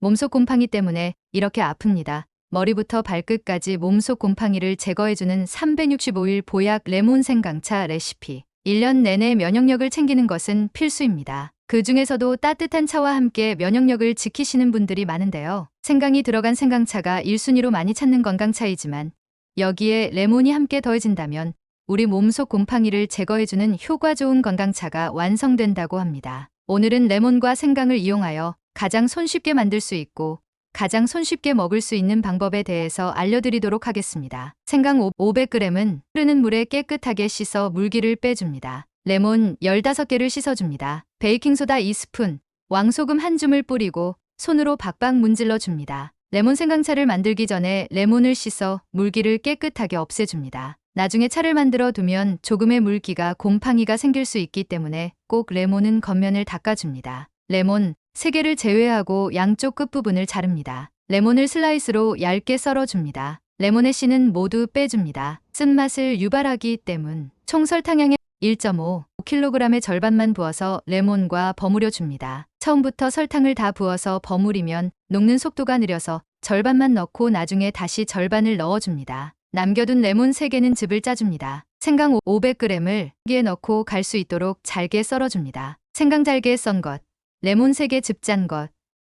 몸속 곰팡이 때문에 이렇게 아픕니다. 머리부터 발끝까지 몸속 곰팡이를 제거해주는 365일 보약 레몬 생강차 레시피. 1년 내내 면역력을 챙기는 것은 필수입니다. 그 중에서도 따뜻한 차와 함께 면역력을 지키시는 분들이 많은데요. 생강이 들어간 생강차가 1순위로 많이 찾는 건강차이지만 여기에 레몬이 함께 더해진다면 우리 몸속 곰팡이를 제거해주는 효과 좋은 건강차가 완성된다고 합니다. 오늘은 레몬과 생강을 이용하여 가장 손쉽게 만들 수 있고 가장 손쉽게 먹을 수 있는 방법에 대해서 알려드리도록 하겠습니다. 생강 500g은 흐르는 물에 깨끗하게 씻어 물기를 빼줍니다. 레몬 15개를 씻어줍니다. 베이킹소다 2스푼, 왕소금 한 줌을 뿌리고 손으로 박박 문질러 줍니다. 레몬 생강차를 만들기 전에 레몬을 씻어 물기를 깨끗하게 없애줍니다. 나중에 차를 만들어 두면 조금의 물기가 곰팡이가 생길 수 있기 때문에 꼭 레몬은 겉면을 닦아줍니다. 레몬 3개를 제외하고 양쪽 끝부분을 자릅니다. 레몬을 슬라이스로 얇게 썰어줍니다. 레몬의 씨는 모두 빼줍니다. 쓴맛을 유발하기 때문 총 설탕량의 1.5kg의 절반만 부어서 레몬과 버무려 줍니다. 처음부터 설탕을 다 부어서 버무리면 녹는 속도가 느려서 절반만 넣고 나중에 다시 절반을 넣어줍니다. 남겨둔 레몬 3개는 즙을 짜줍니다. 생강 500g을 여기에 넣고 갈 수 있도록 잘게 썰어줍니다. 생강 잘게 썬 것, 레몬 3개 즙짠 것,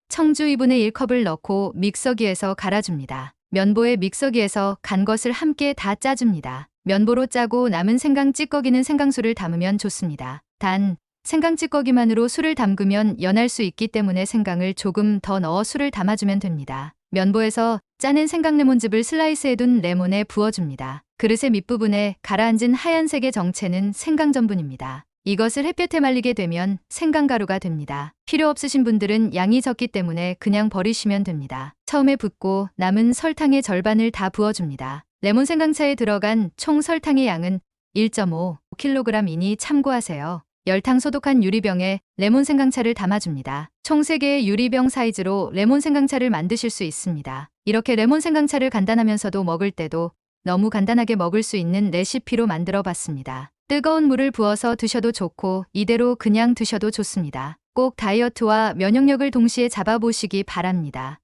청주 2분의 1컵을 넣고 믹서기에서 갈아줍니다. 면보에 믹서기에서 간 것을 함께 다 짜줍니다. 면보로 짜고 남은 생강 찌꺼기는 생강수를 담으면 좋습니다. 단, 생강 찌꺼기만으로 술을 담그면 연할 수 있기 때문에 생강을 조금 더 넣어 술을 담아주면 됩니다. 면보에서 짜낸 생강 레몬즙을 슬라이스해 둔 레몬에 부어줍니다. 그릇의 밑부분에 가라앉은 하얀색의 정체는 생강 전분입니다. 이것을 햇볕에 말리게 되면 생강가루가 됩니다. 필요 없으신 분들은 양이 적기 때문에 그냥 버리시면 됩니다. 처음에 붓고 남은 설탕의 절반을 다 부어줍니다. 레몬 생강차에 들어간 총 설탕의 양은 1.5kg이니 참고하세요. 열탕 소독한 유리병에 레몬 생강차를 담아줍니다. 총 3개의 유리병 사이즈로 레몬 생강차를 만드실 수 있습니다. 이렇게 레몬 생강차를 간단하면서도 먹을 때도 너무 간단하게 먹을 수 있는 레시피로 만들어 봤습니다. 뜨거운 물을 부어서 드셔도 좋고 이대로 그냥 드셔도 좋습니다. 꼭 다이어트와 면역력을 동시에 잡아보시기 바랍니다.